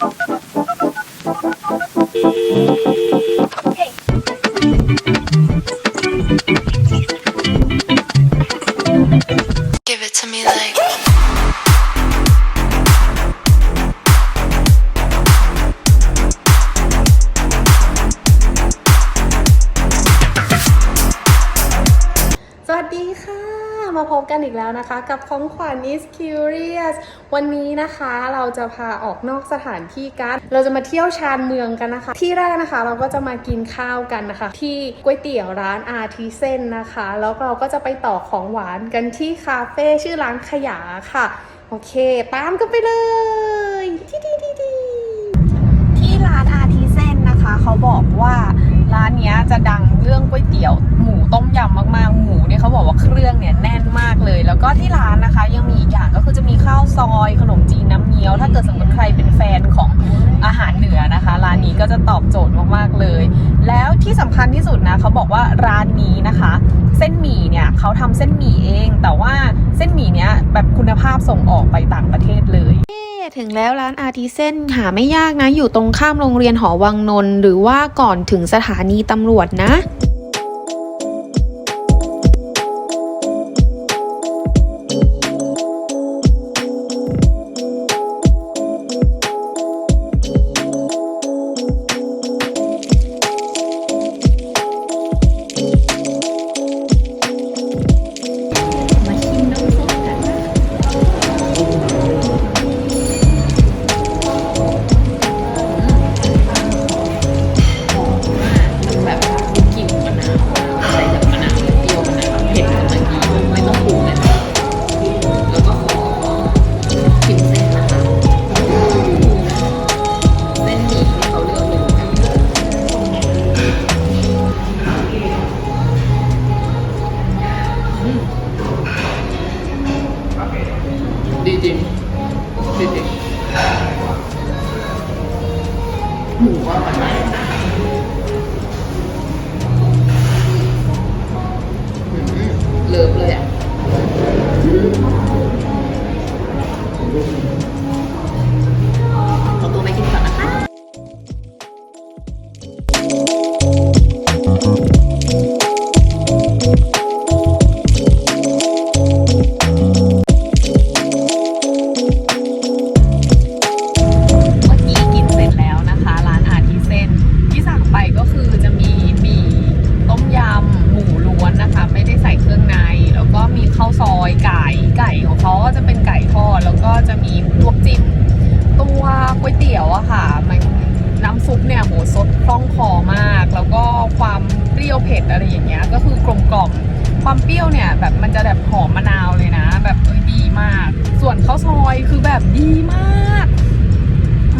Thank you. มาพบกันอีกแล้วนะคะ กับของขวัญ is curious วันนี้นะคะเราจะพาออกนอกสถานที่กัน เราจะมาเที่ยวชานเมืองกันนะคะ ที่แรกนะคะเราก็จะมากินข้าวกันนะคะ ที่ก๋วยเตี๋ยวร้านอาทิเซนนะคะ แล้วเราก็จะไปต่อของหวานกันที่คาเฟ่ชื่อร้านขยะค่ะ โอเค ตามกันไปเลยทีดีดีดีที่ร้านอาทิเซนนะคะ เขาบอกว่า ร้านเนี้ยจะดังเรื่องก๋วยเตี๋ยวหมูต้มยำมากๆ หมูเนี่ยเขาบอกว่าเครื่องเนี่ยแน่นมาก ก็ที่ร้านนะคะ ยังมีอีกอย่างก็คือจะมีข้าวซอยขนมจีนน้ำเงี้ยว ถ้าเกิดสมมติใครเป็นแฟนของอาหารเหนือนะคะ ร้านนี้ก็จะตอบโจทย์มากๆเลย แล้วที่สำคัญที่สุดนะเขาบอกว่าร้านนี้นะคะ เส้นหมี่เนี่ยเขาทำเส้นหมี่เอง แต่ว่าเส้นหมี่เนี้ยแบบคุณภาพส่งออกไปต่างประเทศเลยถึงแล้วร้านอาร์ติเซนหาไม่ยากนะ อยู่ตรงข้ามโรงเรียนหอวังนนท์หรือว่าก่อนถึงสถานีตำรวจนะ ดีจริงหมูก็อร่อยมา จะมีลวกจิ้มตัวก๋วยเตี๋ยวอะค่ะ มันน้ำซุปเนี่ยโหสดคล่องคอมาก แล้วก็ความเปรี้ยวเผ็ดอะไรอย่างเงี้ยก็คือกลมกล่อมความเปรี้ยวเนี่ยแบบมันจะแบบหอมมะนาวเลยนะ แบบเอ้ยดีมาก ส่วนข้าวซอยคือแบบดีมาก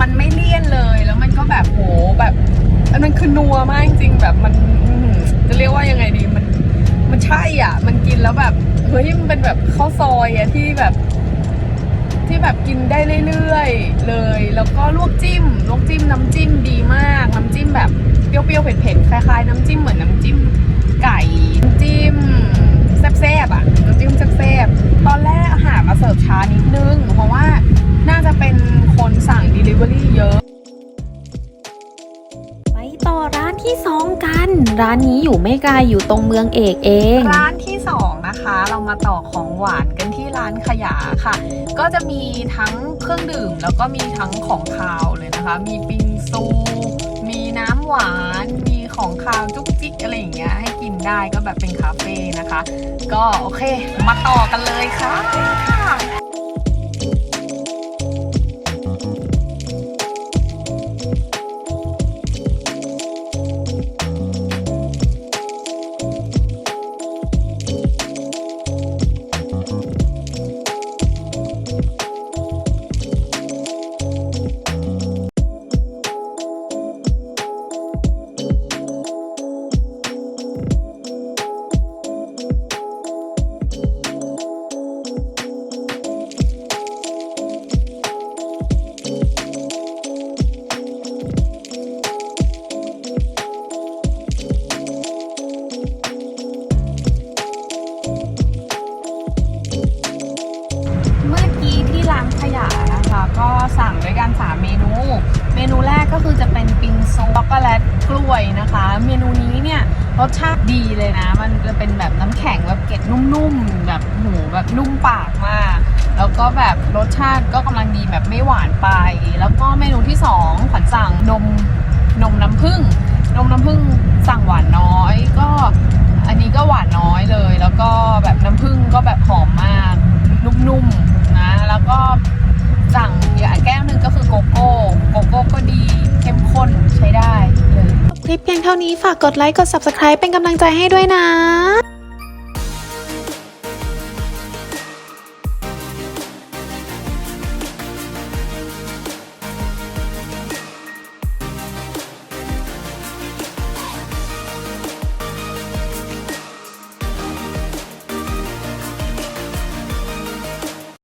มันไม่เลี่ยนเลยแล้วมันก็แบบโหแบบมันคือนัวมากจริงแบบมันจะเรียกว่ายังไงดีมันมันใช่อะ มันกินแล้วแบบเฮ้ยมันเป็นแบบข้าวซอยอะที่แบบ ที่แบบกินได้เรื่อยๆเลย แล้วก็ลวกจิ้มลวกจิ้มน้ำจิ้มดีมาก น้ำจิ้มแบบเปรี้ยวๆเผ็ดๆคล้ายๆ น้ำจิ้มเหมือนน้ำจิ้มไก่น้ำจิ้มแซ่บๆอะน้ำจิ้มแซ่บๆตอนแรกอาหารมาเสิร์ฟช้านิดนึง เพราะว่าน่าจะเป็นคนสั่ง Delivery เยอะไปต่อร้านที่ 2 กัน ร้านนี้อยู่ไม่ไกลอยู่ตรงเมืองเอกเอง ร้านที่สองนะคะ เรามาต่อของหวานกันที่ ร้านขยะค่ะ ก็จะมีทั้งเครื่องดื่มแล้วก็มีทั้งของคาวเลยนะคะ มีปิงซู มีน้ำหวาน มีของคาวจุกจิกอะไรอย่างเงี้ยให้กินได้ก็แบบเป็นคาเฟ่นะคะ ก็โอเค มาต่อกันเลยค่ะ ช็อกโกแลตกล้วยนะคะ เมนูนี้เนี่ยรสชาติดีเลยนะ มันจะเป็นแบบน้ำแข็งแบบเกล็ดนุ่มๆแบบหูแบบนุ่มปากมาก แล้วก็แบบรสชาติก็กำลังดีแบบไม่หวานไป แล้วก็เมนูที่สองขวัญสั่งนมนมน้ำผึ้งนมน้ำผึ้งสั่งหวานน้อย ก็อันนี้ก็หวานน้อยเลย เท่านี้ฝากกดไลค์กด subscribe เป็นกำลังใจให้ด้วยนะ